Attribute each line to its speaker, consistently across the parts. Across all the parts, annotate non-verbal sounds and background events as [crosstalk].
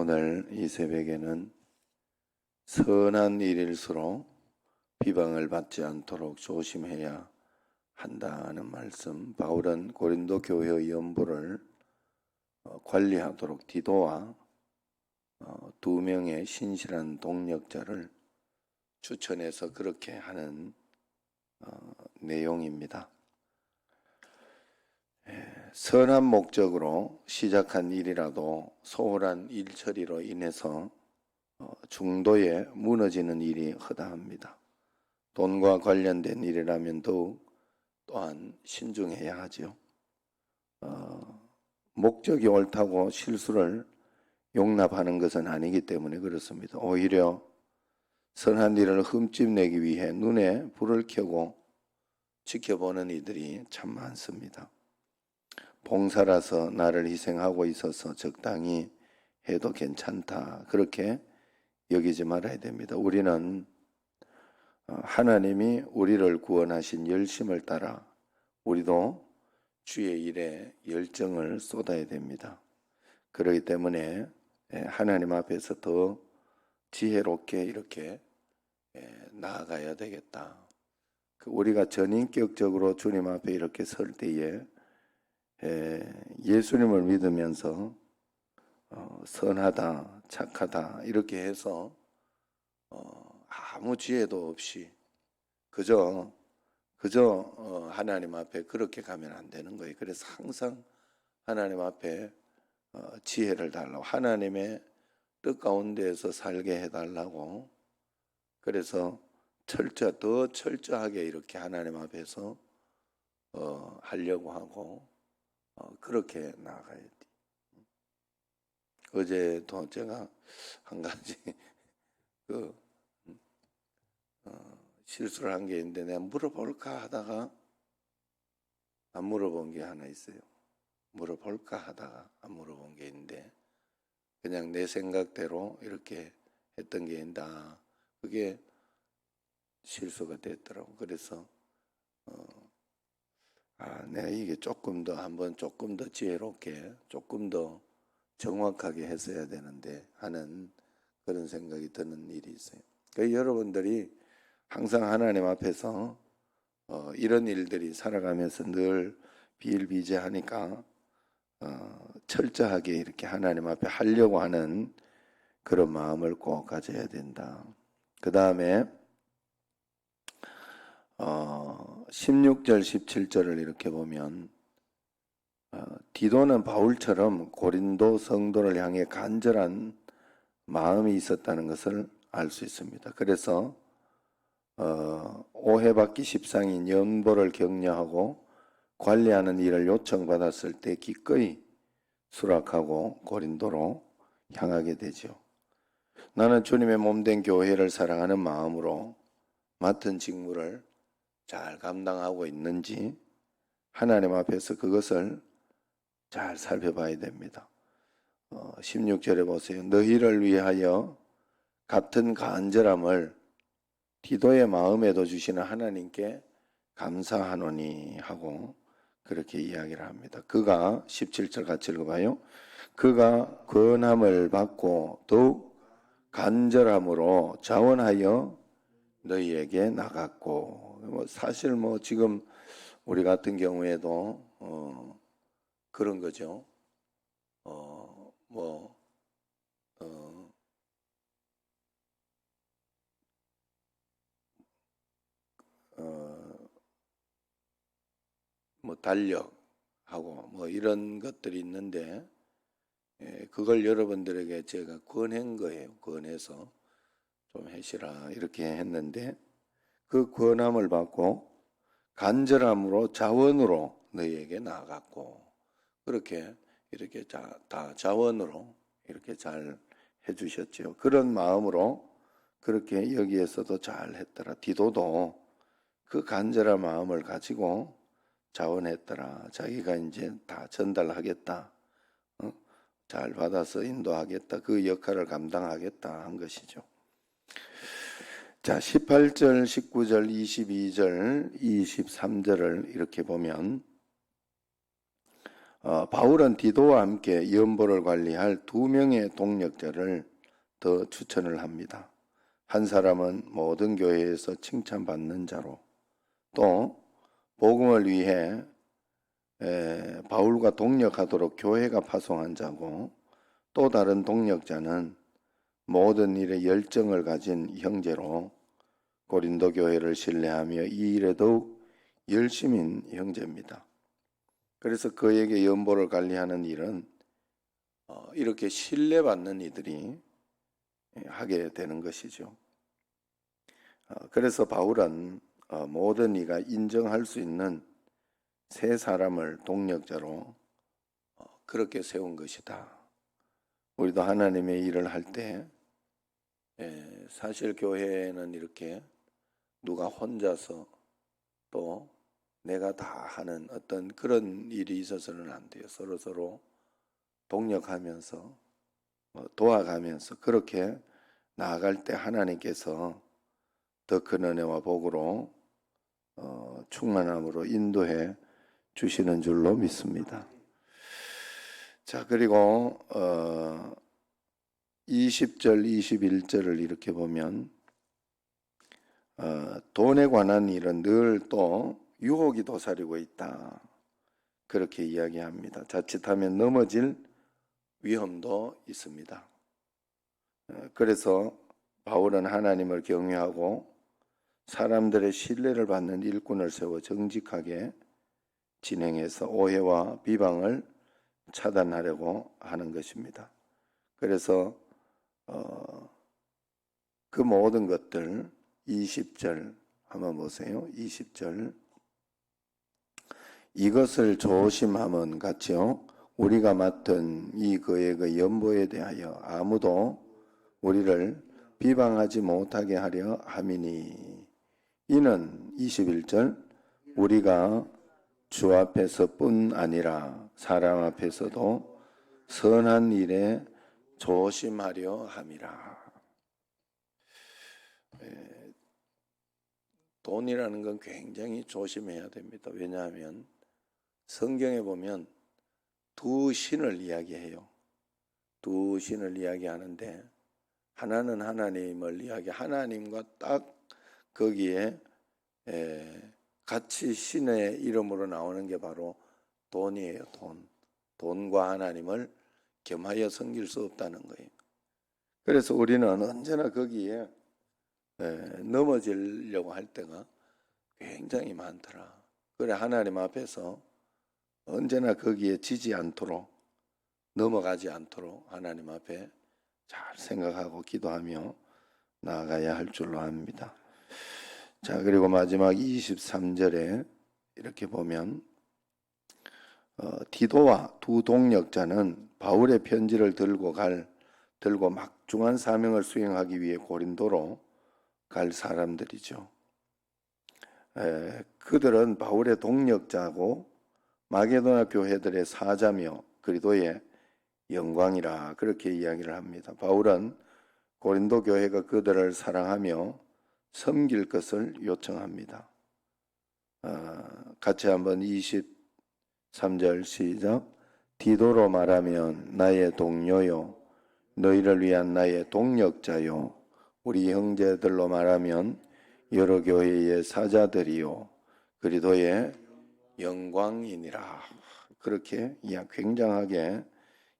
Speaker 1: 오늘 이 새벽에는 선한 일일수록 비방을 받지 않도록 조심해야 한다는 말씀. 바울은 고린도 교회 연부를 어, 관리하도록 디도와 어, 두 명의 신실한 동력자를 추천해서 그렇게 하는 어, 내용입니다. 선한 목적으로 시작한 일이라도 소홀한 일 처리로 인해서 어, 중도에 무너지는 일이 허다합니다. 돈과 관련된 일이라면 더욱 또한 신중해야 하지요. 어, 목적이 옳다고 실수를 용납하는 것은 아니기 때문에 그렇습니다. 오히려 선한 일을 흠집내기 위해 눈에 불을 켜고 지켜보는 이들이 참 많습니다. 봉사라서 나를 희생하고 있어서 적당히 해도 괜찮다. 그렇게 여기지 말아야 됩니다. 우리는 어, 하나님이 우리를 구원하신 열심을 따라 우리도 주의 일에 열정을 쏟아야 됩니다. 그렇기 때문에 예, 하나님 앞에서 더 지혜롭게 이렇게 예, 나아가야 되겠다. 그 우리가 전인격적으로 주님 앞에 이렇게 설 때에 예, 예수님을 믿으면서 어, 선하다, 착하다 이렇게 해서 어, 아무 지혜도 없이 그저 그저 어, 하나님 앞에 그렇게 가면 안 되는 거예요. 그래서 항상 하나님 앞에 어, 지혜를 달라고 하나님의 뜻 가운데에서 살게 해달라고 그래서 철저 더 철저하게 이렇게 하나님 앞에서 어, 하려고 하고 어, 그렇게 나아가야 돼. 어제도 제가 한 가지 [laughs] 그 어, 실수를 한 게 있는데 내가 물어볼까 하다가 안 물어본 게 하나 있어요. 물어볼까 하다가 안 물어본 게 있는데 그냥 내 생각대로 이렇게 했던 게 있다. 그게 실수가 됐더라고. 그래서 어, 아, 내가 이게 조금 더 한번 조금 더 지혜롭게 조금 더 정확하게 했어야 되는데 하는 그런 생각이 드는 일이 있어요. 그 여러분들이 항상 하나님 앞에서 어, 이런 일들이 살아가면서 늘 비일비재하니까 어, 철저하게 이렇게 하나님 앞에 하려고 하는 그런 마음을 꼭 가져야 된다. 그 다음에 어, 16절, 17절을 이렇게 보면 어, 디도는 바울처럼 고린도 성도를 향해 간절한 마음이 있었다는 것을 알 수 있습니다. 그래서 어, 오해받기 십상인 연보를 격려하고 관리하는 일을 요청받았을 때 기꺼이 수락하고 고린도로 향하게 되죠. 나는 주님의 몸된 교회를 사랑하는 마음으로 맡은 직무를 잘 감당하고 있는지 하나님 앞에서 그것을 잘 살펴봐야 됩니다. 어, 16절에 보세요. 너희를 위하여 같은 간절함을 디도의 마음에도 주시는 하나님께 감사하노니 하고 그렇게 이야기를 합니다. 그가 17절 같이 읽어봐요. 그가 권함을 받고 더욱 간절함으로 자원하여 너희에게 나갔고 뭐 사실 뭐 지금 우리 같은 경우에도 어 그런 거죠. 어 뭐 어, 어, 뭐 달력하고 뭐 이런 것들이 있는데 예, 그걸 여러분들에게 제가 권한 거예요. 권해서 좀 해시라 이렇게 했는데 그 권함을 받고 간절함으로 자원으로 너희에게 나아갔고 그렇게 이렇게 자, 다 자원으로 이렇게 잘 해주셨죠. 그런 마음으로 그렇게 여기에서도 잘 했더라. 디도도 그 간절한 마음을 가지고 자원했더라. 자기가 이제 다 전달하겠다. 어? 잘 받아서 인도하겠다. 그 역할을 감당하겠다 한 것이죠. 자, 18절, 19절, 22절, 23절을 이렇게 보면 어, 바울은 디도와 함께 연보를 관리할 두 명의 동력자를 더 추천을 합니다. 한 사람은 모든 교회에서 칭찬받는 자로 또 복음을 위해 에, 바울과 동력하도록 교회가 파송한 자고 또 다른 동력자는 모든 일에 열정을 가진 형제로 고린도 교회를 신뢰하며 이 일에 더욱 열심인 형제입니다. 그래서 그에게 연보를 관리하는 일은 어, 이렇게 신뢰받는 이들이 하게 되는 것이죠. 어, 그래서 바울은 어, 모든 이가 인정할 수 있는 세 사람을 동력자로 어, 그렇게 세운 것이다. 우리도 하나님의 일을 할 때 사실 교회는 이렇게 누가 혼자서 또 내가 다 하는 어떤 그런 일이 있어서는 안 돼요. 서로 서로 동력하면서 뭐 도와가면서 그렇게 나아갈 때 하나님께서 더 큰 은혜와 복으로 어, 충만함으로 인도해 주시는 줄로 믿습니다. 자 그리고 어, 20절, 21절을 이렇게 보면 어, 돈에 관한 일은 늘 또 유혹이 도사리고 있다. 그렇게 이야기합니다. 자칫하면 넘어질 위험도 있습니다. 어, 그래서 바울은 하나님을 경외하고 사람들의 신뢰를 받는 일꾼을 세워 정직하게 진행해서 오해와 비방을 차단하려고 하는 것입니다. 그래서 어, 그 모든 것들 20절 한번 보세요. 20절 이것을 조심함은 같이요. 우리가 맡은 이 거액의 연보에 대하여 아무도 우리를 비방하지 못하게 하려 함이니 이는 21절 우리가 주 앞에서 뿐 아니라 사람 앞에서도 선한 일에 조심하려 함이라. 에, 돈이라는 건 굉장히 조심해야 됩니다. 왜냐하면 성경에 보면 두 신을 이야기해요. 두 신을 이야기하는데 하나는 하나님을 이야기, 하나님과 딱 거기에 에, 같이 신의 이름으로 나오는 게 바로 돈이에요. 돈. 돈과 하나님을 겸하여 섬길 수 없다는 거예요. 그래서 우리는 언제나 거기에 에, 넘어지려고 할 때가 굉장히 많더라. 그래 하나님 앞에서 언제나 거기에 지지 않도록 넘어가지 않도록 하나님 앞에 잘 생각하고 기도하며 나아가야 할 줄로 압니다. 자, 그리고 마지막 23절에 이렇게 보면 어, 디도와 두 동력자는 바울의 편지를 들고 갈 들고 막중한 사명을 수행하기 위해 고린도로 갈 사람들이죠. 에, 그들은 바울의 동력자고 마게도나 교회들의 사자며 그리도의 영광이라 그렇게 이야기를 합니다. 바울은 고린도 교회가 그들을 사랑하며 섬길 것을 요청합니다. 어, 같이 한번 23절 시작. 디도로 말하면 나의 동료요, 너희를 위한 나의 동력자요, 우리 형제들로 말하면 여러 교회의 사자들이요, 그리도의 영광이니라. 그렇게 굉장하게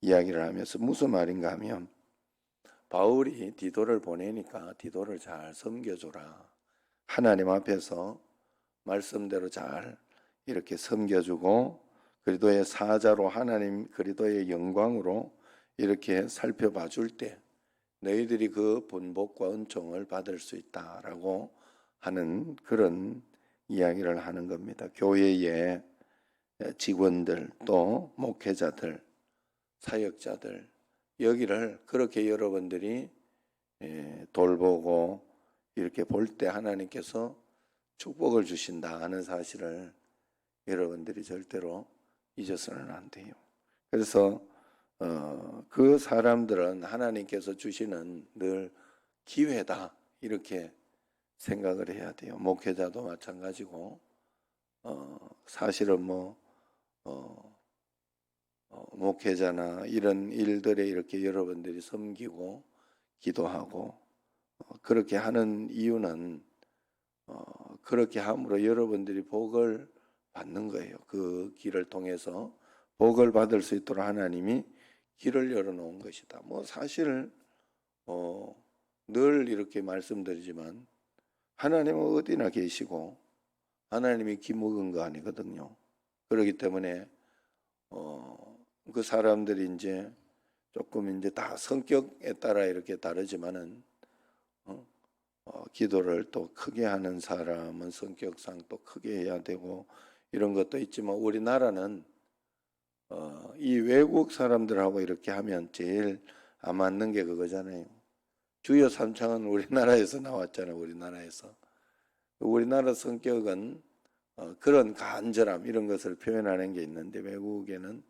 Speaker 1: 이야기를 하면서 무슨 말인가 하면 바울이 디도를 보내니까 디도를 잘 섬겨주라. 하나님 앞에서 말씀대로 잘 이렇게 섬겨주고 그리도의 사자로 하나님 그리도의 영광으로 이렇게 살펴봐 줄 때 너희들이 그 본복과 은총을 받을 수 있다라고 하는 그런 이야기를 하는 겁니다. 교회의 직원들 또 목회자들 사역자들 여기를 그렇게 여러분들이 예, 돌보고 이렇게 볼 때 하나님께서 축복을 주신다 하는 사실을 여러분들이 절대로 잊어서는 안 돼요. 그래서 어, 그 사람들은 하나님께서 주시는 늘 기회다 이렇게 생각을 해야 돼요. 목회자도 마찬가지고 어, 사실은 뭐 어, 어, 목회자나 이런 일들에 이렇게 여러분들이 섬기고 기도하고 어, 그렇게 하는 이유는 어, 그렇게 함으로 여러분들이 복을 받는 거예요. 그 길을 통해서 복을 받을 수 있도록 하나님이 길을 열어놓은 것이다. 뭐 사실 어, 늘 이렇게 말씀드리지만 하나님은 어디나 계시고 하나님이 기묵은 거 아니거든요. 그렇기 때문에 어, 그 사람들이 이제 조금 이제 다 성격에 따라 이렇게 다르지만은 어, 어, 기도를 또 크게 하는 사람은 성격상 또 크게 해야 되고 이런 것도 있지만 우리나라는 어, 이 외국 사람들하고 이렇게 하면 제일 안 맞는 게 그거잖아요. 주요 삼창은 우리나라에서 나왔잖아요. 우리나라에서 우리나라 성격은 어, 그런 간절함 이런 것을 표현하는 게 있는데 외국에는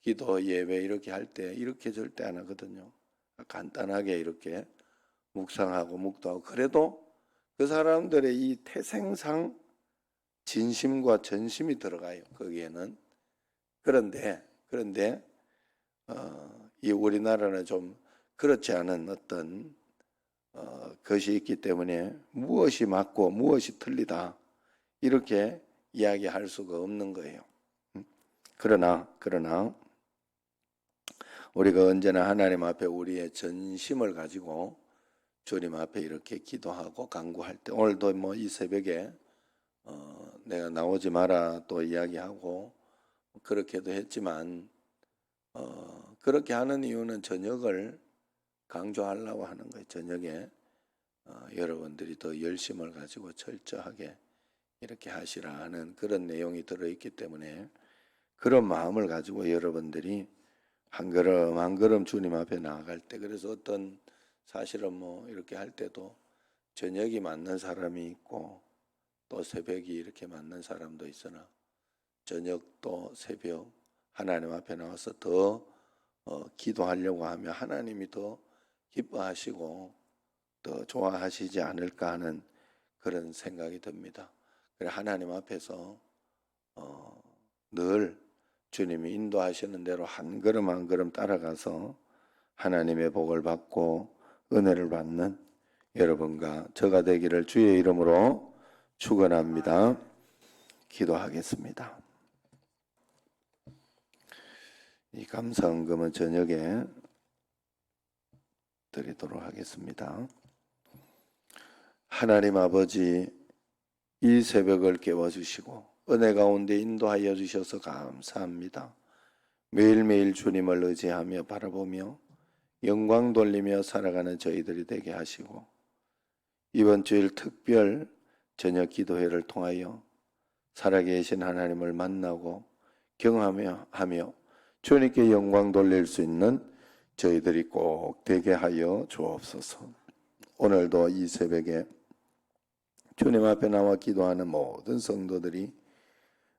Speaker 1: 기도 예배 이렇게 할 때 이렇게 절대 안 하거든요. 간단하게 이렇게 묵상하고 묵도하고 그래도 그 사람들의 이 태생상 진심과 전심이 들어가요. 거기에는 그런데 그런데 어, 이 우리나라는 좀 그렇지 않은 어떤 어, 것이 있기 때문에 무엇이 맞고 무엇이 틀리다 이렇게 이야기할 수가 없는 거예요. 음? 그러나 그러나 우리가 언제나 하나님 앞에 우리의 전심을 가지고 주님 앞에 이렇게 기도하고 간구할 때 오늘도 뭐 이 새벽에 어, 내가 나오지 마라 또 이야기하고 그렇게도 했지만 어, 그렇게 하는 이유는 저녁을 강조하려고 하는 거예요. 저녁에 어, 여러분들이 더 열심을 가지고 철저하게 이렇게 하시라 하는 그런 내용이 들어있기 때문에 그런 마음을 가지고 여러분들이 한 걸음 한 걸음 주님 앞에 나아갈 때 그래서 어떤 사실은 뭐 이렇게 할 때도 저녁이 맞는 사람이 있고 또 새벽이 이렇게 맞는 사람도 있으나 저녁도 새벽 하나님 앞에 나와서 더 어, 기도하려고 하면 하나님이 더 기뻐하시고 더 좋아하시지 않을까 하는 그런 생각이 듭니다. 그래 하나님 앞에서 어, 늘 주님이 인도하시는 대로 한 걸음 한 걸음 따라가서 하나님의 복을 받고 은혜를 받는 여러분과 저가 되기를 주의 이름으로 축원합니다. 기도하겠습니다. 이 감사헌금은 저녁에 드리도록 하겠습니다. 하나님 아버지 이 새벽을 깨워주시고 은혜 가운데 인도하여 주셔서 감사합니다. 매일매일 주님을 의지하며 바라보며 영광 돌리며 살아가는 저희들이 되게 하시고 이번 주일 특별 저녁 기도회를 통하여 살아계신 하나님을 만나고 경험하며 하며 주님께 영광 돌릴 수 있는 저희들이 꼭 되게 하여 주옵소서. 오늘도 이 새벽에 주님 앞에 나와 기도하는 모든 성도들이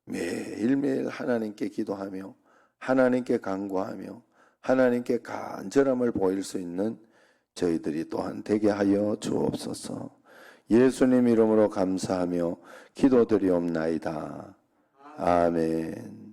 Speaker 1: 매일매일 하나님께 기도하며 하나님께 간구하며 하나님께 간절함을 보일 수 있는 저희들이 또한 되게 하여 주옵소서. 예수님 이름으로 감사하며 기도드리옵나이다. 아멘.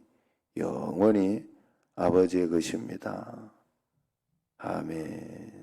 Speaker 1: 영원히 아버지의 것입니다. 아멘.